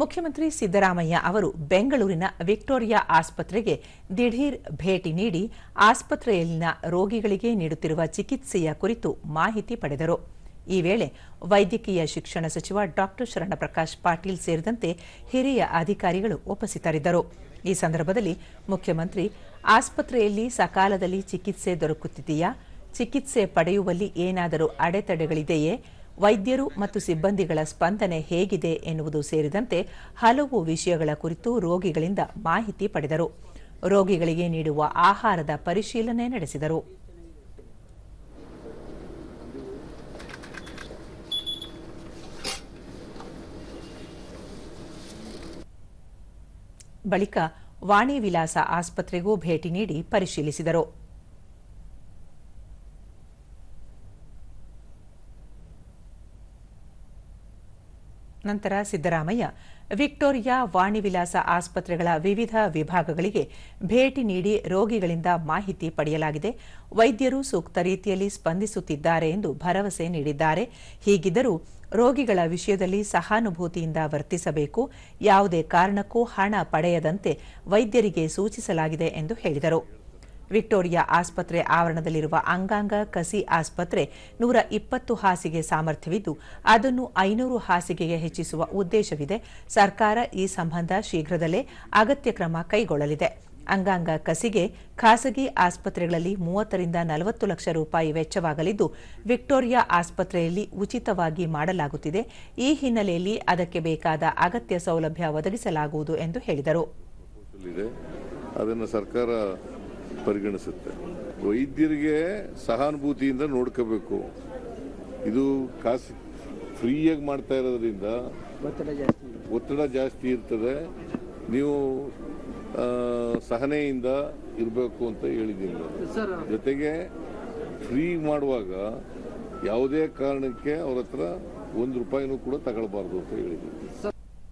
ಮುಖ್ಯಮಂತ್ರಿ ಸಿದ್ದರಾಮಯ್ಯ ಅವರು ಬೆಂಗಳೂರಿನ ವಿಕ್ಟೋರಿಯಾ ಆಸ್ಪತ್ರೆಗೆ ದಿಢೀರ್ ಭೇಟಿ ನೀಡಿ ಆಸ್ಪತ್ರೆಯಲ್ಲಿನ ರೋಗಿಗಳಿಗೆ ನೀಡುತ್ತಿರುವ ಚಿಕಿತ್ಸೆಯ ಕುರಿತು ಮಾಹಿತಿ ಪಡೆದರು. ಈ ವೇಳೆ ವೈದ್ಯಕೀಯ ಶಿಕ್ಷಣ ಸಚಿವ ಡಾ. ಶರಣಪ್ರಕಾಶ್ ಪಾಟೀಲ್ ಸೇರಿದಂತೆ ಹಿರಿಯ ಅಧಿಕಾರಿಗಳು ಉಪಸ್ಥಿತರಿದ್ದರು. ಈ ಸಂದರ್ಭದಲ್ಲಿ ಮುಖ್ಯಮಂತ್ರಿ, ಆಸ್ಪತ್ರೆಯಲ್ಲಿ ಸಕಾಲದಲ್ಲಿ ಚಿಕಿತ್ಸೆ ದೊರಕುತ್ತಿದೆಯಾ? ಚಿಕಿತ್ಸೆ ಪಡೆಯುವಲ್ಲಿ ಏನಾದರೂ ಅಡೆತಡೆಗಳಿದೆಯೇ? ವೈದ್ಯರು ಮತ್ತು ಸಿಬ್ಬಂದಿಗಳ ಸ್ಪಂದನೆ ಹೇಗಿದೆ ಎನ್ನುವುದು ಸೇರಿದಂತೆ ಹಲವು ವಿಷಯಗಳ ಕುರಿತು ರೋಗಿಗಳಿಂದ ಮಾಹಿತಿ ಪಡೆದರು. ರೋಗಿಗಳಿಗೆ ನೀಡುವ ಆಹಾರದ ಪರಿಶೀಲನೆ ನಡೆಸಿದರು. ಬಳಿಕ ವಾಣಿ ವಿಲಾಸ ಆಸ್ಪತ್ರೆಗೂ ಭೇಟಿ ನೀಡಿ ಪರಿಶೀಲಿಸಿದರು. ನಂತರ ಸಿದ್ದರಾಮಯ್ಯ, ವಿಕ್ಟೋರಿಯಾ ವಾಣಿ ವಿಲಾಸ ಆಸ್ಪತ್ರೆಗಳ ವಿವಿಧ ವಿಭಾಗಗಳಿಗೆ ಭೇಟಿ ನೀಡಿ ರೋಗಿಗಳಿಂದ ಮಾಹಿತಿ ಪಡೆಯಲಾಗಿದೆ. ವೈದ್ಯರು ಸೂಕ್ತ ರೀತಿಯಲ್ಲಿ ಸ್ಪಂದಿಸುತ್ತಿದ್ದಾರೆ ಎಂದು ಭರವಸೆ ನೀಡಿದ್ದಾರೆ. ಹೀಗಿದ್ದರೂ ರೋಗಿಗಳ ವಿಷಯದಲ್ಲಿ ಸಹಾನುಭೂತಿಯಿಂದ ವರ್ತಿಸಬೇಕು. ಯಾವುದೇ ಕಾರಣಕ್ಕೂ ಹಣ ಪಡೆಯದಂತೆ ವೈದ್ಯರಿಗೆ ಸೂಚಿಸಲಾಗಿದೆ ಎಂದು ಹೇಳಿದರು. ವಿಕ್ಟೋರಿಯಾ ಆಸ್ಪತ್ರೆ ಆವರಣದಲ್ಲಿರುವ ಅಂಗಾಂಗ ಕಸಿ ಆಸ್ಪತ್ರೆ ನೂರ ಇಪ್ಪತ್ತು ಹಾಸಿಗೆ ಸಾಮರ್ಥ್ಯವಿದ್ದು, ಅದನ್ನು ಐನೂರು ಹಾಸಿಗೆಗೆ ಹೆಚ್ಚಿಸುವ ಉದ್ದೇಶವಿದೆ. ಸರ್ಕಾರ ಈ ಸಂಬಂಧ ಶೀಘ್ರದಲ್ಲೇ ಅಗತ್ಯ ಕ್ರಮ ಕೈಗೊಳ್ಳಲಿದೆ. ಅಂಗಾಂಗ ಕಸಿಗೆ ಖಾಸಗಿ ಆಸ್ಪತ್ರೆಗಳಲ್ಲಿ ಮೂವತ್ತರಿಂದ ನಲವತ್ತು ಲಕ್ಷ ರೂಪಾಯಿ ವೆಚ್ಚವಾಗಲಿದ್ದು, ವಿಕ್ಟೋರಿಯಾ ಆಸ್ಪತ್ರೆಯಲ್ಲಿ ಉಚಿತವಾಗಿ ಮಾಡಲಾಗುತ್ತಿದೆ. ಈ ಹಿನ್ನೆಲೆಯಲ್ಲಿ ಅದಕ್ಕೆ ಬೇಕಾದ ಅಗತ್ಯ ಸೌಲಭ್ಯ ಒದಗಿಸಲಾಗುವುದು ಎಂದು ಹೇಳಿದರು. ಅದನ್ನು ಸರ್ಕಾರ ಪರಿಗಣಿಸುತ್ತೆ. ವೈದ್ಯರಿಗೆ ಸಹಾನುಭೂತಿಯಿಂದ ನೋಡ್ಕೋಬೇಕು. ಇದು ಕಾಸು ಫ್ರೀಯಾಗಿ ಮಾಡ್ತಾ ಇರೋದ್ರಿಂದ ಒತ್ತಡ ಜಾಸ್ತಿ ಇರ್ತದೆ. ನೀವು ಸಹನೆಯಿಂದ ಇರಬೇಕು ಅಂತ ಹೇಳಿದ್ದೀನಿ. ಜೊತೆಗೆ ಫ್ರೀ ಮಾಡುವಾಗ ಯಾವುದೇ ಕಾರಣಕ್ಕೆ ಅವ್ರ ಹತ್ರ ಒಂದು ರೂಪಾಯಿನೂ ಕೂಡ ತಗೊಳ್ಬಾರ್ದು ಅಂತ ಹೇಳಿದ್ದೀನಿ.